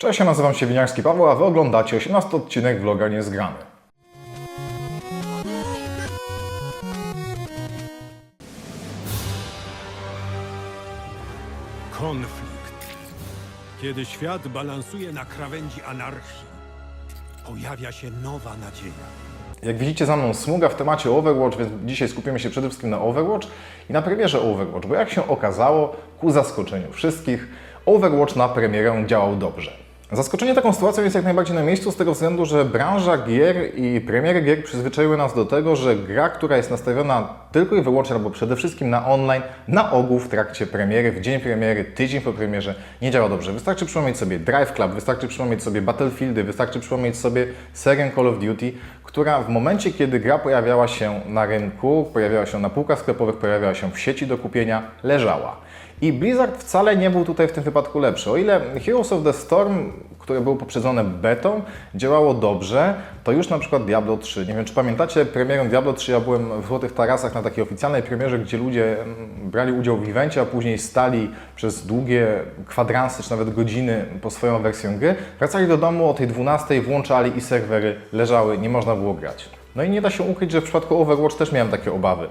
Cześć, ja nazywam się Winiarski Paweł, a Wy oglądacie 18 odcinek vloga Niezgrany. Konflikt. Kiedy świat balansuje na krawędzi anarchii, pojawia się nowa nadzieja. Jak widzicie za mną smuga w temacie Overwatch, więc dzisiaj skupimy się przede wszystkim na Overwatch i na premierze Overwatch, bo jak się okazało, ku zaskoczeniu wszystkich, Overwatch na premierę działał dobrze. Zaskoczenie taką sytuacją jest jak najbardziej na miejscu z tego względu, że branża gier i premiery gier przyzwyczaiły nas do tego, że gra, która jest nastawiona tylko i wyłącznie albo przede wszystkim na online, na ogół w trakcie premiery, w dzień premiery, tydzień po premierze nie działa dobrze. Wystarczy przypomnieć sobie Drive Club, wystarczy przypomnieć sobie Battlefieldy, wystarczy przypomnieć sobie serię Call of Duty, która w momencie, kiedy gra pojawiała się na rynku, pojawiała się na półkach sklepowych, pojawiała się w sieci do kupienia, leżała. I Blizzard wcale nie był tutaj w tym wypadku lepszy. O ile Heroes of the Storm, które było poprzedzone betą, działało dobrze, to już na przykład Diablo 3. Nie wiem, czy pamiętacie premierę Diablo 3, ja byłem w Złotych Tarasach na takiej oficjalnej premierze, gdzie ludzie mm, brali udział w evencie, a później stali przez długie kwadransy, czy nawet godziny po swoją wersję gry. Wracali do domu o tej 12, włączali i serwery leżały, nie można było grać. No i nie da się ukryć, że w przypadku Overwatch też miałem takie obawy.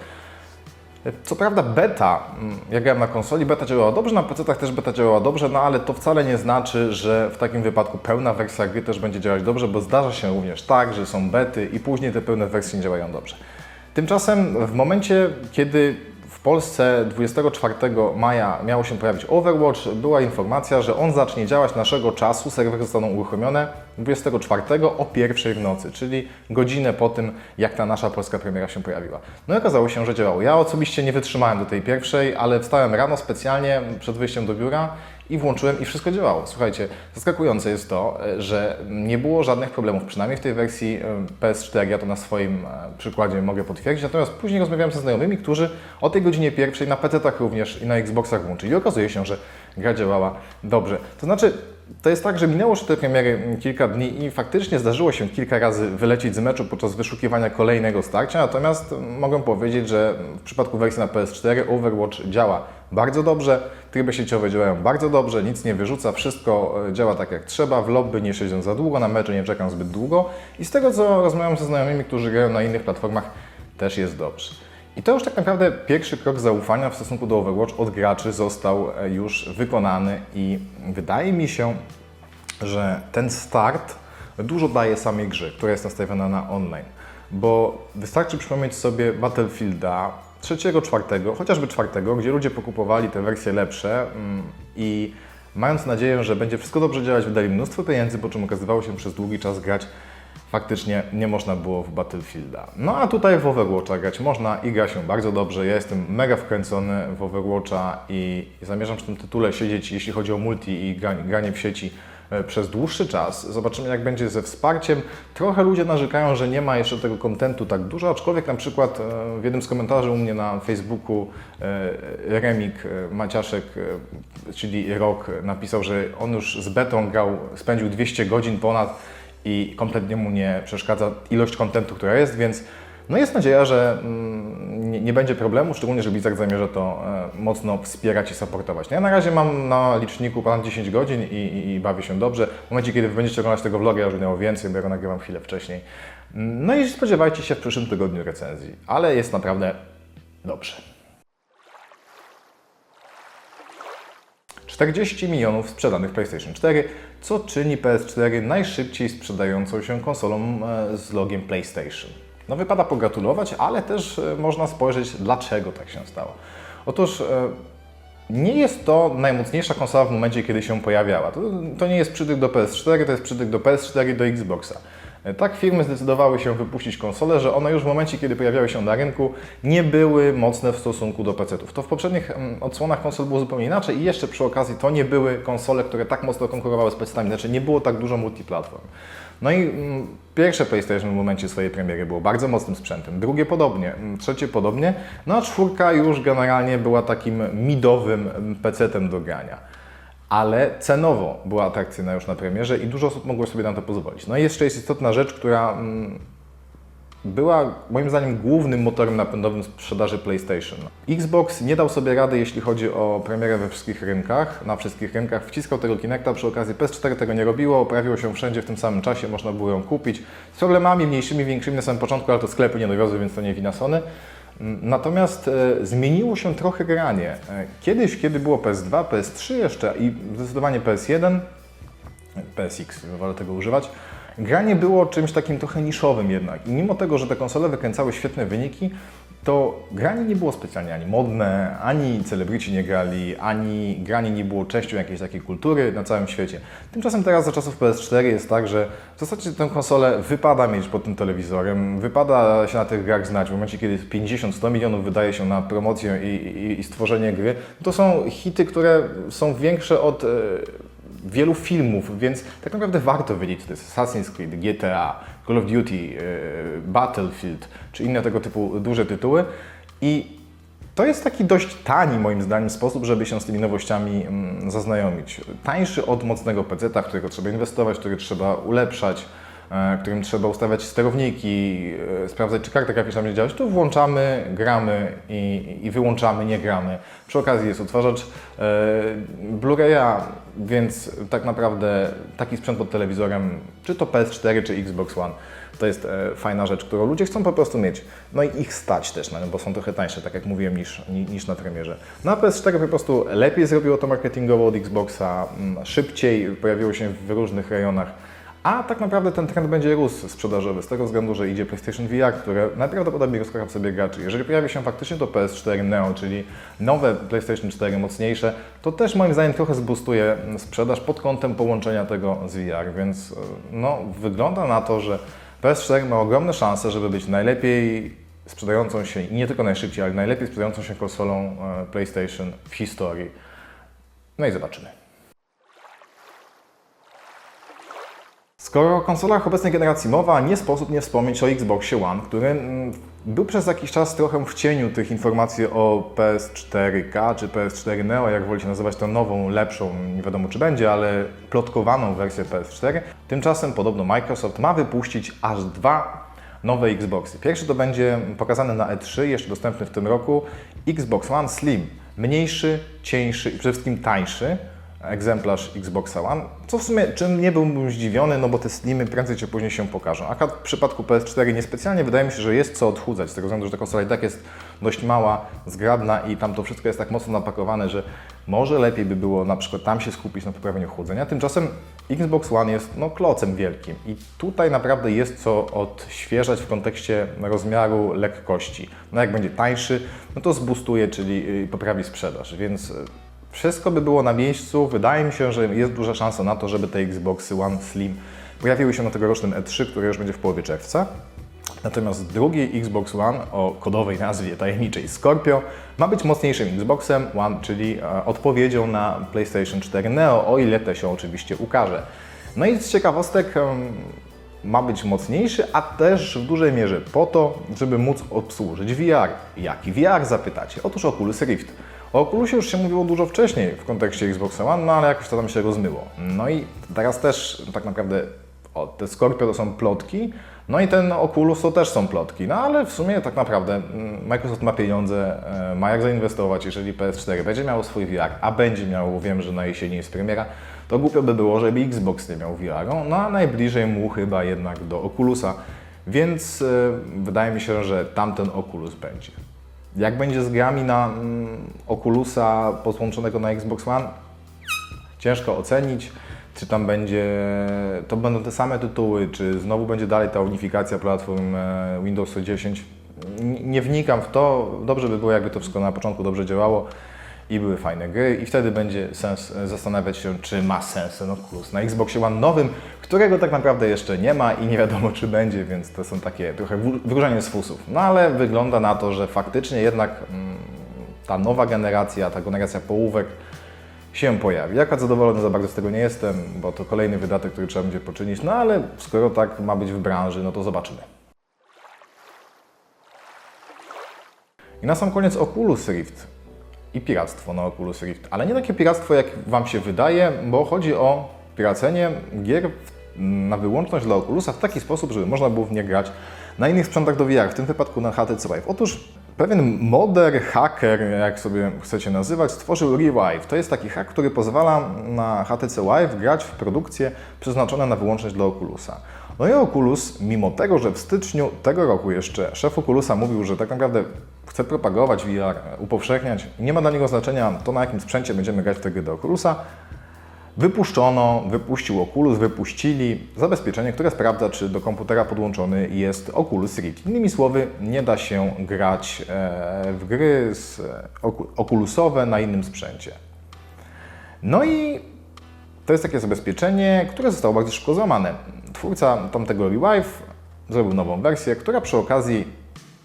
Co prawda beta, mm, jak grałem na konsoli, beta działała dobrze, na PC też beta działała dobrze, no ale to wcale nie znaczy, że w takim wypadku pełna wersja gry też będzie działać dobrze, bo zdarza się również tak, że są bety i później te pełne wersje nie działają dobrze. Tymczasem w momencie, kiedy w Polsce 24 maja miało się pojawić Overwatch, była informacja, że on zacznie działać naszego czasu, serwery zostaną uruchomione 24 o pierwszej w nocy, czyli godzinę po tym, jak ta nasza polska premiera się pojawiła. No i okazało się, że działało. Ja osobiście nie wytrzymałem do tej pierwszej, ale wstałem rano specjalnie przed wyjściem do biura i włączyłem i wszystko działało. Słuchajcie, zaskakujące jest to, e, że nie było żadnych problemów, przynajmniej w tej wersji e, PS4, ja to na swoim e, przykładzie mogę potwierdzić, natomiast później rozmawiałem ze znajomymi, którzy o tej godzinie pierwszej na PC-tach również i na Xboxach włączyli i okazuje się, że gra działała dobrze. To znaczy, to jest tak, że minęło już te premiery kilka dni i faktycznie zdarzyło się kilka razy wylecieć z meczu podczas wyszukiwania kolejnego starcia, natomiast mogę powiedzieć, że w przypadku wersji na PS4 Overwatch działa bardzo dobrze, tryby sieciowe działają bardzo dobrze, nic nie wyrzuca, wszystko e, działa tak jak trzeba, w lobby nie siedzę za długo, na mecze nie czekam zbyt długo i z tego co rozmawiam ze znajomymi, którzy grają na innych platformach, też jest dobrze. I to już tak naprawdę pierwszy krok zaufania w stosunku do Overwatch od graczy został e, już wykonany i wydaje mi się, że ten start dużo daje samej grze, która jest nastawiona na online. Bo wystarczy przypomnieć sobie Battlefielda trzeciego, czwartego, chociażby czwartego, gdzie ludzie pokupowali te wersje lepsze mm, i mając nadzieję, że będzie wszystko dobrze działać, wydali mnóstwo pieniędzy, po czym okazywało się przez długi czas grać faktycznie nie można było w Battlefielda. No a tutaj w Overwatcha grać można i gra się bardzo dobrze. Ja jestem mega wkręcony w Overwatcha i zamierzam w tym tytule siedzieć, jeśli chodzi o multi i granie, granie w sieci przez dłuższy czas. Zobaczymy, jak będzie ze wsparciem. Trochę ludzie narzekają, że nie ma jeszcze tego kontentu tak dużo, aczkolwiek na przykład e, w jednym z komentarzy u mnie na Facebooku e, Remik Maciaszek, czyli Rok, napisał, że on już z betą grał, spędził 200 godzin ponad i kompletnie mu nie przeszkadza ilość kontentu, która jest, więc no jest nadzieja, że mm, nie, będzie problemu, szczególnie, że Blizzard zamierza to e, mocno wspierać i supportować. No ja na razie mam na liczniku ponad 10 godzin i, i, i, bawię się dobrze. W momencie, kiedy wy będziecie oglądać tego vloga, ja już miało więcej, bo ja go nagrywam chwilę wcześniej. No i spodziewajcie się w przyszłym tygodniu recenzji, ale jest naprawdę dobrze. 40 milionów sprzedanych PlayStation 4, co czyni PS4 najszybciej sprzedającą się konsolą e, z logiem PlayStation. No wypada pogratulować, ale też e, można spojrzeć, dlaczego tak się stało. Otóż e, nie jest to najmocniejsza konsola w momencie, kiedy się pojawiała. To, to nie jest przytyk do PS4, to jest przytyk do PS4 i do Xboxa. Tak firmy zdecydowały się wypuścić konsole, że one już w momencie, kiedy pojawiały się na rynku, nie były mocne w stosunku do PC-ów. To w poprzednich mm, odsłonach konsol było zupełnie inaczej i jeszcze przy okazji to nie były konsole, które tak mocno konkurowały z PC-ami, znaczy nie było tak dużo multiplatform. No i mm, pierwsze PlayStation w momencie swojej premiery było bardzo mocnym sprzętem, drugie podobnie, mm, trzecie podobnie, no a czwórka już generalnie była takim midowym PC-tem do grania ale cenowo była atrakcyjna już na premierze i dużo osób mogło sobie na to pozwolić. No i jeszcze jest istotna rzecz, która mm, była moim zdaniem głównym motorem napędowym sprzedaży PlayStation. Xbox nie dał sobie rady, jeśli chodzi o premierę we wszystkich rynkach, na wszystkich rynkach. Wciskał tego Kinecta, przy okazji PS4 tego nie robiło, pojawiło się wszędzie w tym samym czasie, można było ją kupić. Z problemami mniejszymi, większymi na samym początku, ale to sklepy nie dowiozły, więc to nie wina Sony. Natomiast e, zmieniło się trochę granie. E, Kiedyś, kiedy było PS2, PS3 jeszcze i zdecydowanie PS1, PSX, wolę tego używać. Granie było czymś takim trochę niszowym jednak. I mimo tego, że te konsole wykręcały świetne wyniki, to granie nie było specjalnie ani modne, ani celebryci nie grali, ani granie nie było częścią jakiejś takiej kultury na całym świecie. Tymczasem teraz za czasów PS4 jest tak, że w zasadzie tę konsolę wypada mieć pod tym telewizorem, wypada się na tych grach znać. W momencie, kiedy 50-100 milionów wydaje się na promocję i, i, i stworzenie gry, to są hity, które są większe od e, wielu filmów, więc tak naprawdę warto wiedzieć, co to jest Assassin's Creed, GTA, Call of Duty, yy, Battlefield, czy inne tego typu duże tytuły. I to jest taki dość tani, moim zdaniem, sposób, żeby się z tymi nowościami mm, zaznajomić. Tańszy od mocnego PC-a, w którego trzeba inwestować, który trzeba ulepszać, e, którym trzeba ustawiać sterowniki, e, sprawdzać, czy karta graficzna będzie działać, tu włączamy, gramy i, i wyłączamy, nie gramy. Przy okazji jest odtwarzacz e, Blu-raya, więc tak naprawdę taki sprzęt pod telewizorem, czy to PS4, czy Xbox One, to jest e, fajna rzecz, którą ludzie chcą po prostu mieć. No i ich stać też na bo są trochę tańsze, tak jak mówiłem, niż, ni- niż na premierze. No a PS4 po prostu lepiej zrobiło to marketingowo od Xboxa, mm, szybciej pojawiło się w różnych rejonach. A tak naprawdę ten trend będzie rósł sprzedażowy z tego względu, że idzie PlayStation VR, które najprawdopodobniej rozkocha w sobie graczy. Jeżeli pojawi się faktycznie to PS4 Neo, czyli nowe PlayStation 4 mocniejsze, to też moim zdaniem trochę zbustuje sprzedaż pod kątem połączenia tego z VR, więc e, no, wygląda na to, że PS4 ma ogromne szanse, żeby być najlepiej sprzedającą się, i nie tylko najszybciej, ale najlepiej sprzedającą się konsolą e, PlayStation w historii. No i zobaczymy. Skoro o konsolach obecnej generacji mowa, nie sposób nie wspomnieć o Xboxie One, który mm, był przez jakiś czas trochę w cieniu tych informacji o PS4K czy PS4 Neo, jak wolicie nazywać tą nową, lepszą, nie wiadomo czy będzie, ale plotkowaną wersję PS4. Tymczasem podobno Microsoft ma wypuścić aż dwa nowe Xboxy. Pierwszy to będzie pokazany na E3, jeszcze dostępny w tym roku, Xbox One Slim. Mniejszy, cieńszy i przede wszystkim tańszy egzemplarz Xboxa One, co w sumie czym nie byłbym zdziwiony, no bo te slimy prędzej czy później się pokażą. Akurat w przypadku PS4 niespecjalnie wydaje mi się, że jest co odchudzać, z tego względu, że ta konsola i tak jest dość mała, zgrabna i tam to wszystko jest tak mocno napakowane, że może lepiej by było na przykład tam się skupić na poprawieniu chłodzenia. Tymczasem Xbox One jest no, klocem wielkim i tutaj naprawdę jest co odświeżać w kontekście rozmiaru lekkości. No jak będzie tańszy, no to zbustuje, czyli yy, poprawi sprzedaż, więc yy, wszystko by było na miejscu. Wydaje mi się, że jest duża szansa na to, żeby te Xboxy One Slim pojawiły się na tegorocznym E3, które już będzie w połowie czerwca. Natomiast drugi Xbox One o kodowej nazwie tajemniczej Scorpio ma być mocniejszym Xboxem One, czyli e, odpowiedzią na PlayStation 4 Neo, o ile to się oczywiście ukaże. No i z ciekawostek ma być mocniejszy, a też w dużej mierze po to, żeby móc obsłużyć VR. Jaki VR zapytacie? Otóż Oculus Rift. O Oculusie już się mówiło dużo wcześniej w kontekście Xboxa One, no ale jakoś to tam się rozmyło. No i teraz też tak naprawdę o, te Scorpio to są plotki, no i ten Oculus to też są plotki, no ale w sumie tak naprawdę mm, Microsoft ma pieniądze, e, ma jak zainwestować, jeżeli PS4 będzie miało swój VR, a będzie miało, wiem, że na jesieni jest premiera, to głupio by było, żeby Xbox nie miał VR-u, no a najbliżej mu chyba jednak do Oculusa, więc e, wydaje mi się, że tamten Oculus będzie. Jak będzie z grami na mm, Oculusa podłączonego na Xbox One? Ciężko ocenić, czy tam będzie, to będą te same tytuły, czy znowu będzie dalej ta unifikacja platform e, Windows 10. N- Nie wnikam w to, dobrze by było, jakby to wszystko na początku dobrze działało i były fajne gry i wtedy będzie sens e, zastanawiać się, czy ma sens ten Oculus na Xboxie One nowym, którego tak naprawdę jeszcze nie ma i nie wiadomo, czy będzie, więc to są takie trochę wróżenie z fusów. No ale wygląda na to, że faktycznie jednak mm, ta nowa generacja, ta generacja połówek się pojawi. Ja akurat zadowolony za bardzo z tego nie jestem, bo to kolejny wydatek, który trzeba będzie poczynić, no ale skoro tak ma być w branży, no to zobaczymy. I na sam koniec Oculus Rift i piractwo na Oculus Rift, ale nie takie piractwo, jak Wam się wydaje, bo chodzi o piracenie gier na wyłączność dla Oculusa w taki sposób, żeby można było w nie grać na innych sprzętach do VR, w tym wypadku na HTC Vive. Otóż pewien modder, hacker, jak sobie chcecie nazywać, stworzył Revive. To jest taki hack, który pozwala na HTC Vive grać w produkcje przeznaczone na wyłączność dla Oculusa. No i Oculus, mimo tego, że w styczniu tego roku jeszcze szef Oculusa mówił, że tak naprawdę chce propagować VR, upowszechniać, nie ma dla niego znaczenia to, na jakim sprzęcie będziemy grać w te gry do Oculusa, Wypuszczono, wypuścił Oculus, wypuścili zabezpieczenie, które sprawdza, czy do komputera podłączony jest Oculus Rift. Innymi słowy, nie da się grać e, w gry e, oku- okulusowe na innym sprzęcie. No i to jest takie zabezpieczenie, które zostało bardzo szybko złamane. Twórca tamtego Revive zrobił nową wersję, która przy okazji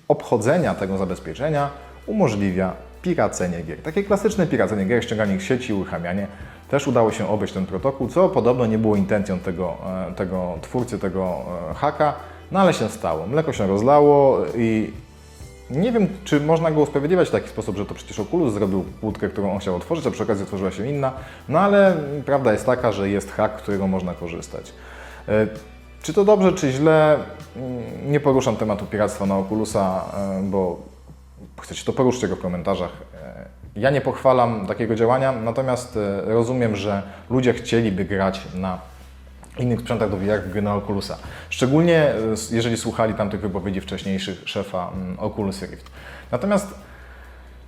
obchodzenia tego zabezpieczenia umożliwia piracenie gier. Takie klasyczne piracenie gier, ściąganie ich sieci, uruchamianie. Też udało się obejść ten protokół, co podobno nie było intencją tego, e, tego twórcy, tego e, haka, no ale się stało. Mleko się rozlało i nie wiem, czy można go usprawiedliwiać w taki sposób, że to przecież Oculus zrobił kłódkę, którą on chciał otworzyć, a przy okazji otworzyła się inna. No ale prawda jest taka, że jest hack, którego można korzystać. E, Czy to dobrze, czy źle? Mm, Nie poruszam tematu piractwa na Oculusa, bo chcecie to poruszcie go w komentarzach. E, Ja nie pochwalam takiego działania, natomiast e, rozumiem, że ludzie chcieliby grać na innych sprzętach do VR gry na Oculusa. Szczególnie e, jeżeli słuchali tamtych wypowiedzi wcześniejszych szefa mm, Oculus Rift. Natomiast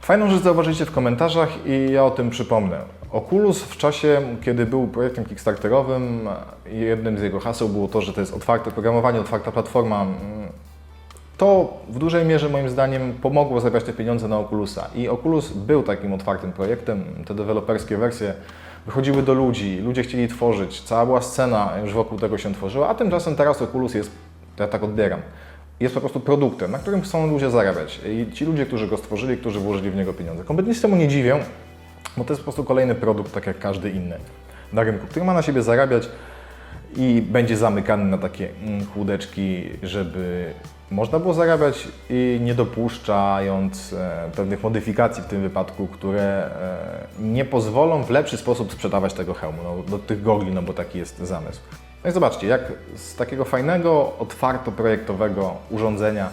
fajną rzecz zauważyliście w komentarzach i ja o tym przypomnę. Oculus w czasie, kiedy był projektem kickstarterowym, jednym z jego haseł było to, że to jest otwarte programowanie, otwarta platforma. To w dużej mierze moim zdaniem pomogło zebrać te pieniądze na Oculusa. I Oculus był takim otwartym projektem. Te deweloperskie wersje wychodziły do ludzi, ludzie chcieli tworzyć, cała była scena już wokół tego się tworzyła, a tymczasem teraz Oculus jest, ja tak odbieram, jest po prostu produktem, na którym chcą ludzie zarabiać. I ci ludzie, którzy go stworzyli, którzy włożyli w niego pieniądze. Kompletnie się temu nie dziwię, bo to jest po prostu kolejny produkt, tak jak każdy inny na rynku, który ma na siebie zarabiać i będzie zamykany na takie mm, kłódeczki, żeby można było zarabiać i nie dopuszczając e, pewnych modyfikacji w tym wypadku, które e, nie pozwolą w lepszy sposób sprzedawać tego hełmu, no, do tych gogli, no bo taki jest zamysł. No i zobaczcie, jak z takiego fajnego, otwarto projektowego urządzenia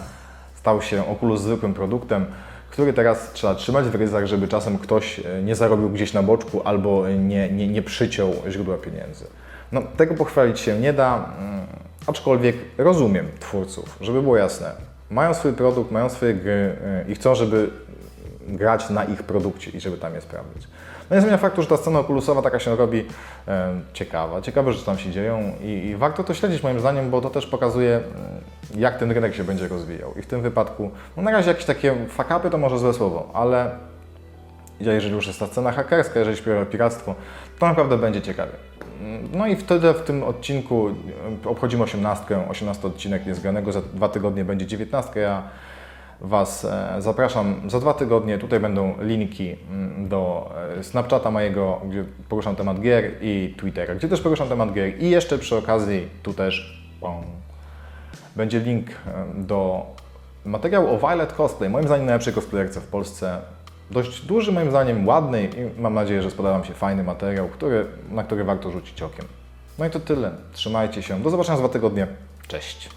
stał się Oculus zwykłym produktem, który teraz trzeba trzymać w ryzach, żeby czasem ktoś e, nie zarobił gdzieś na boczku albo nie, nie, nie przyciął źródła pieniędzy. No, tego pochwalić się nie da, mm, aczkolwiek rozumiem twórców, żeby było jasne. Mają swój produkt, mają swoje gry e, i chcą, żeby grać na ich produkcie i żeby tam je sprawdzić. No nie zmienia faktu, że ta scena okulusowa taka się robi e, ciekawa. Ciekawe, że tam się dzieją i, i warto to śledzić moim zdaniem, bo to też pokazuje, mm, jak ten rynek się będzie rozwijał. I w tym wypadku, no na razie jakieś takie fakapy to może złe słowo, ale jeżeli już jest ta scena hakerska, jeżeli śpiewa piractwo, to naprawdę będzie ciekawie. No i wtedy w tym odcinku e, obchodzimy 18, 18 odcinek niezgranego, za dwa tygodnie będzie 19. Ja Was e, zapraszam za dwa tygodnie. Tutaj będą linki mm, do e, Snapchata mojego, gdzie poruszam temat gier i Twittera, gdzie też poruszam temat gier. I jeszcze przy okazji tu też pom, będzie link do materiału o Violet Cosplay. Moim zdaniem najlepszej cosplayerce w Polsce. Dość duży, moim zdaniem ładny i mam nadzieję, że spodoba Wam się fajny materiał, który, na który warto rzucić okiem. No i to tyle. Trzymajcie się. Do zobaczenia za dwa tygodnie. Cześć.